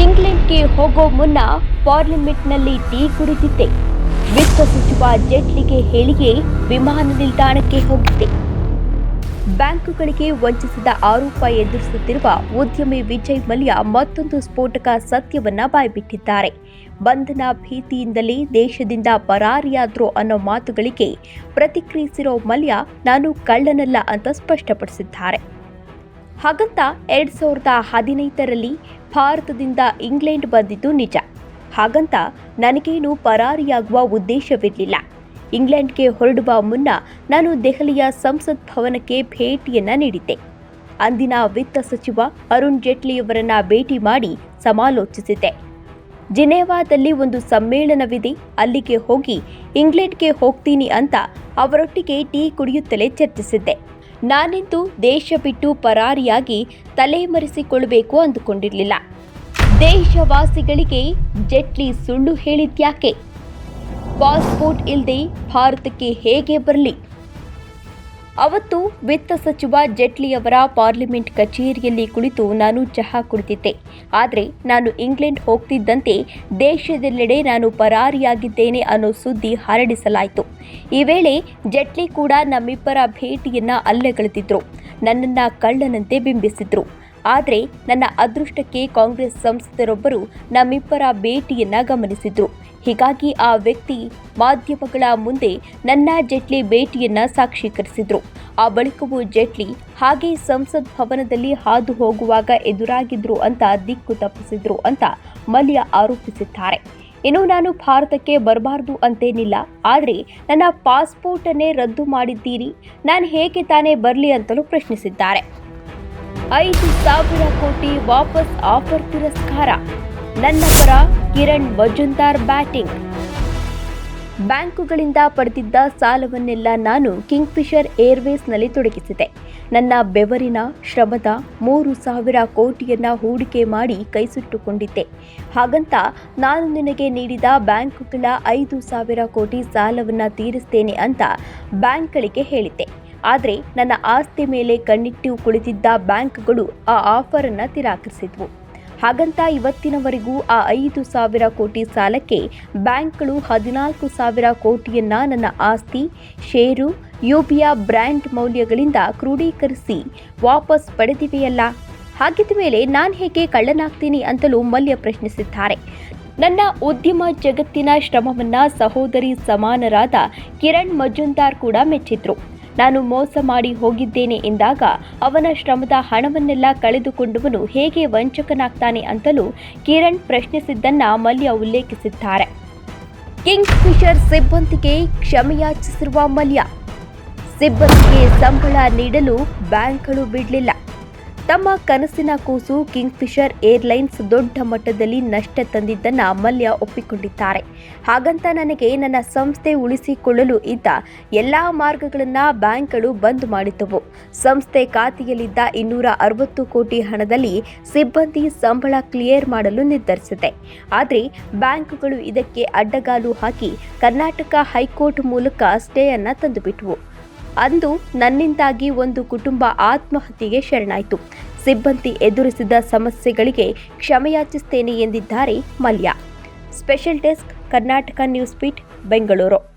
ಇಂಗ್ಲೆಂಡ್ಗೆ ಹೋಗೋ ಮುನ್ನ ಪಾರ್ಲಿಮೆಂಟ್ನಲ್ಲಿ ಟೀ ಕುಡಿದಿದ್ದೆ. ವಿತ್ತ ಸಚಿವ ಜೇಟ್ಲಿಗೆ ಹೇಳಿಯೇ ವಿಮಾನ ನಿಲ್ದಾಣಕ್ಕೆ ಹೋಗಿದ್ದೆ. ಬ್ಯಾಂಕುಗಳಿಗೆ ವಂಚಿಸಿದ ಆರೋಪ ಎದುರಿಸುತ್ತಿರುವ ಉದ್ಯಮಿ ವಿಜಯ್ ಮಲ್ಯ ಮತ್ತೊಂದು ಸ್ಫೋಟಕ ಸತ್ಯವನ್ನ ಬಾಯ್ಬಿಟ್ಟಿದ್ದಾರೆ. ಬಂಧನ ಭೀತಿಯಿಂದಲೇ ದೇಶದಿಂದ ಪರಾರಿಯಾದ್ರು ಅನ್ನೋ ಮಾತುಗಳಿಗೆ ಪ್ರತಿಕ್ರಿಯಿಸಿರೋ ಮಲ್ಯ, ನಾನು ಕಳ್ಳನಲ್ಲ ಅಂತ ಸ್ಪಷ್ಟಪಡಿಸಿದ್ದಾರೆ. ಹಾಗಂತ ಎರಡ್ ಸಾವಿರದ ಹದಿನೈದರಲ್ಲಿ ಭಾರತದಿಂದ ಇಂಗ್ಲೆಂಡ್ ಬಂದಿದ್ದು ನಿಜ. ಹಾಗಂತ ನನಗೇನು ಪರಾರಿಯಾಗುವ ಉದ್ದೇಶವಿರಲಿಲ್ಲ. ಇಂಗ್ಲೆಂಡ್ಗೆ ಹೊರಡುವ ಮುನ್ನ ನಾನು ದೆಹಲಿಯ ಸಂಸತ್ ಭವನಕ್ಕೆ ಭೇಟಿಯನ್ನು ನೀಡಿದ್ದೆ. ಅಂದಿನ ವಿತ್ತ ಸಚಿವ ಅರುಣ್ ಜೇಟ್ಲಿಯವರನ್ನ ಭೇಟಿ ಮಾಡಿ ಸಮಾಲೋಚಿಸಿದ್ದೆ. ಜಿನೇವಾದಲ್ಲಿ ಒಂದು ಸಮ್ಮೇಳನವಿದೆ, ಅಲ್ಲಿಗೆ ಹೋಗಿ ಇಂಗ್ಲೆಂಡ್ಗೆ ಹೋಗ್ತೀನಿ ಅಂತ ಅವರೊಟ್ಟಿಗೆ ಟೀ ಕುಡಿಯುತ್ತಲೇ ಚರ್ಚಿಸಿದ್ದೆ. ನಾನಿಂದು ದೇಶ ಬಿಟ್ಟು ಪರಾರಿಯಾಗಿ ತಲೆಮರೆಸಿಕೊಳ್ಳಬೇಕು ಅಂದುಕೊಂಡಿರಲಿಲ್ಲ. ದೇಶವಾಸಿಗಳಿಗೆ ಜೆಟ್ಲಿ ಸುಳ್ಳು ಹೇಳಿದ್ಯಾಕೆ ಪಾಸ್ಪೋರ್ಟ್ ಇಲ್ಲದೆ ಭಾರತಕ್ಕೆ ಹೇಗೆ ಬರಲಿ? ಅವತ್ತು ವಿತ್ತ ಸಚಿವ ಜೇಟ್ಲಿಯವರ ಪಾರ್ಲಿಮೆಂಟ್ ಕಚೇರಿಯಲ್ಲಿ ಕುಳಿತು ನಾನು ಚಹಾ ಕುಡಿದಿದ್ದೆ ಆದರೆ ನಾನು ಇಂಗ್ಲೆಂಡ್ ಹೋಗ್ತಿದ್ದಂತೆ ದೇಶದೆಲ್ಲೆಡೆ ನಾನು ಪರಾರಿಯಾಗಿದ್ದೇನೆ ಅನ್ನೋ ಸುದ್ದಿ ಹರಡಿಸಲಾಯಿತು. ಈ ವೇಳೆ ಜೇಟ್ಲಿ ಕೂಡ ನಮ್ಮಿಬ್ಬರ ಭೇಟಿಯನ್ನು ಅಲ್ಲಗಳೆದಿದ್ರು ನನ್ನನ್ನು ಕಳ್ಳನಂತೆ ಬಿಂಬಿಸಿದ್ರು. ಆದರೆ ನನ್ನ ಅದೃಷ್ಟಕ್ಕೆ ಕಾಂಗ್ರೆಸ್ ಸಂಸದರೊಬ್ಬರು ನಮ್ಮಿಬ್ಬರ ಭೇಟಿಯನ್ನು ಗಮನಿಸಿದ್ರು. ಹೀಗಾಗಿ ಆ ವ್ಯಕ್ತಿ ಮಾಧ್ಯಮಗಳ ಮುಂದೆ ನನ್ನ ಜೇಟ್ಲಿ ಭೇಟಿಯನ್ನ ಸಾಕ್ಷೀಕರಿಸಿದ್ರು. ಆ ಬಳಿಕವೂ ಜೇಟ್ಲಿ ಹಾಗೆ ಸಂಸತ್ ಭವನದಲ್ಲಿ ಹಾದು ಹೋಗುವಾಗ ಎದುರಾಗಿದ್ರು ಅಂತ ದಿಕ್ಕು ತಪ್ಪಿಸಿದ್ರು ಅಂತ ಮಲ್ಯ ಆರೋಪಿಸಿದ್ದಾರೆ. ಇನ್ನು ನಾನು ಭಾರತಕ್ಕೆ ಬರಬಾರ್ದು ಅಂತೇನಿಲ್ಲ, ಆದರೆ ನನ್ನ ಪಾಸ್ಪೋರ್ಟನ್ನೇ ರದ್ದು ಮಾಡಿದ್ದೀರಿ, ನಾನು ಹೇಗೆ ತಾನೇ ಬರಲಿ ಅಂತಲೂ ಪ್ರಶ್ನಿಸಿದ್ದಾರೆ. ಐದು ಸಾವಿರ ಕೋಟಿ ವಾಪಸ್ ಆಫರ್ ತಿರಸ್ಕಾರ. ನನ್ನ ಪರ ಕಿರಣ್ ಮಜುಂದಾರ್ ಬ್ಯಾಟಿಂಗ್. ಬ್ಯಾಂಕುಗಳಿಂದ ಪಡೆದಿದ್ದ ಸಾಲವನ್ನೆಲ್ಲ ನಾನು ಕಿಂಗ್ಫಿಷರ್ ಏರ್ವೇಸ್ನಲ್ಲಿ ತೊಡಗಿಸಿದೆ. ನನ್ನ ಬೆವರಿನ ಶ್ರಮದ ಮೂರು ಸಾವಿರ ಕೋಟಿಯನ್ನು ಹೂಡಿಕೆ ಮಾಡಿ ಕೈಸುಟ್ಟುಕೊಂಡಿದ್ದೆ. ಹಾಗಂತ ನಾನು ನಿನಗೆ ನೀಡಿದ ಬ್ಯಾಂಕುಗಳ ಐದು ಸಾವಿರ ಕೋಟಿ ಸಾಲವನ್ನು ತೀರಿಸ್ತೇನೆ ಅಂತ ಬ್ಯಾಂಕ್ಗಳಿಗೆ ಹೇಳಿದ್ದೆ. ಆದರೆ ನನ್ನ ಆಸ್ತಿ ಮೇಲೆ ಕಣ್ಣಿಟ್ಟು ಕುಳಿತಿದ್ದ ಬ್ಯಾಂಕ್ಗಳು ಆ ಆಫರನ್ನು ತಿರಾಕರಿಸಿದ್ವು. ಹಾಗಂತ ಇವತ್ತಿನವರೆಗೂ ಆ ಐದು ಸಾವಿರ ಕೋಟಿ ಸಾಲಕ್ಕೆ ಬ್ಯಾಂಕ್ಗಳು ಹದಿನಾಲ್ಕು ಸಾವಿರ ಕೋಟಿಯನ್ನ ನನ್ನ ಆಸ್ತಿ, ಷೇರು ಯುಬಿಯ ಬ್ರ್ಯಾಂಡ್ ಮೌಲ್ಯಗಳಿಂದ ಕ್ರೋಢೀಕರಿಸಿ ವಾಪಸ್ ಪಡೆದಿವೆಯಲ್ಲ? ಹಾಗಿದ್ದ ಮೇಲೆ ನಾನು ಹೇಗೆ ಕಳ್ಳನಾಗ್ತೀನಿ ಅಂತಲೂ ಮಲ್ಯ ಪ್ರಶ್ನಿಸಿದ್ದಾರೆ. ನನ್ನ ಉದ್ಯಮ ಜಗತ್ತಿನ ಶ್ರಮವನ್ನ ಸಹೋದರಿ ಸಮಾನರಾದ ಕಿರಣ್ ಮಜುಂದಾರ್ ಕೂಡ ಮೆಚ್ಚಿದ್ರು. ನಾನು ಮೋಸ ಮಾಡಿ ಹೋಗಿದ್ದೇನೆ ಎಂದಾಗ ಅವನ ಶ್ರಮದ ಹಣವನ್ನೆಲ್ಲ ಕಳೆದುಕೊಂಡವನು ಹೇಗೆ ವಂಚಕನಾಗ್ತಾನೆ ಅಂತಲೂ ಕಿರಣ್ ಪ್ರಶ್ನಿಸಿದ್ದನ್ನ ಮಲ್ಯ ಉಲ್ಲೇಖಿಸಿದ್ದಾರೆ. ಕಿಂಗ್ ಫಿಶರ್ ಸಿಬ್ಬಂದಿಗೆ ಕ್ಷಮೆಯಾಚಿಸಿರುವ ಮಲ್ಯ. ಸಿಬ್ಬಂದಿಗೆ ಸಂಬಳ ನೀಡಲು ಬ್ಯಾಂಕ್ಗಳು ಬಿಡಲಿಲ್ಲ. ತಮ್ಮ ಕನಸಿನ ಕೂಸು ಕಿಂಗ್ಫಿಷರ್ ಏರ್ಲೈನ್ಸ್ ದೊಡ್ಡ ಮಟ್ಟದಲ್ಲಿ ನಷ್ಟ ತಂದಿದ್ದನ್ನ ಮಲ್ಯ ಒಪ್ಪಿಕೊಂಡಿದ್ದಾರೆ. ಹಾಗಂತ ನನಗೆ ನನ್ನ ಸಂಸ್ಥೆ ಉಳಿಸಿಕೊಳ್ಳಲು ಇದ್ದ ಎಲ್ಲಾ ಮಾರ್ಗಗಳನ್ನ ಬ್ಯಾಂಕ್ಗಳು ಬಂದ್ ಮಾಡಿದ್ದವು. ಸಂಸ್ಥೆ ಖಾತೆಯಲ್ಲಿದ್ದ ಇನ್ನೂರ ಅರವತ್ತು ಕೋಟಿ ಹಣದಲ್ಲಿ ಸಿಬ್ಬಂದಿ ಸಂಬಳ ಕ್ಲಿಯರ್ ಮಾಡಲು ನಿರ್ಧರಿಸಿದೆ. ಆದರೆ ಬ್ಯಾಂಕ್ಗಳು ಇದಕ್ಕೆ ಅಡ್ಡಗಾಲು ಹಾಕಿ ಕರ್ನಾಟಕ ಹೈಕೋರ್ಟ್ ಮೂಲಕ ಸ್ಟೇ ತಂದುಬಿಟ್ವು. ಅಂದು ನನ್ನಿಂದಾಗಿ ಒಂದು ಕುಟುಂಬ ಆತ್ಮಹತ್ಯೆಗೆ ಶರಣಾಯಿತು. ಸಿಬ್ಬಂದಿ ಎದುರಿಸಿದ ಸಮಸ್ಯೆಗಳಿಗೆ ಕ್ಷಮೆಯಾಚಿಸ್ತೇನೆ ಎಂದಿದ್ದಾರೆ Mallya. Special desk, Karnataka news feet Bengaluru.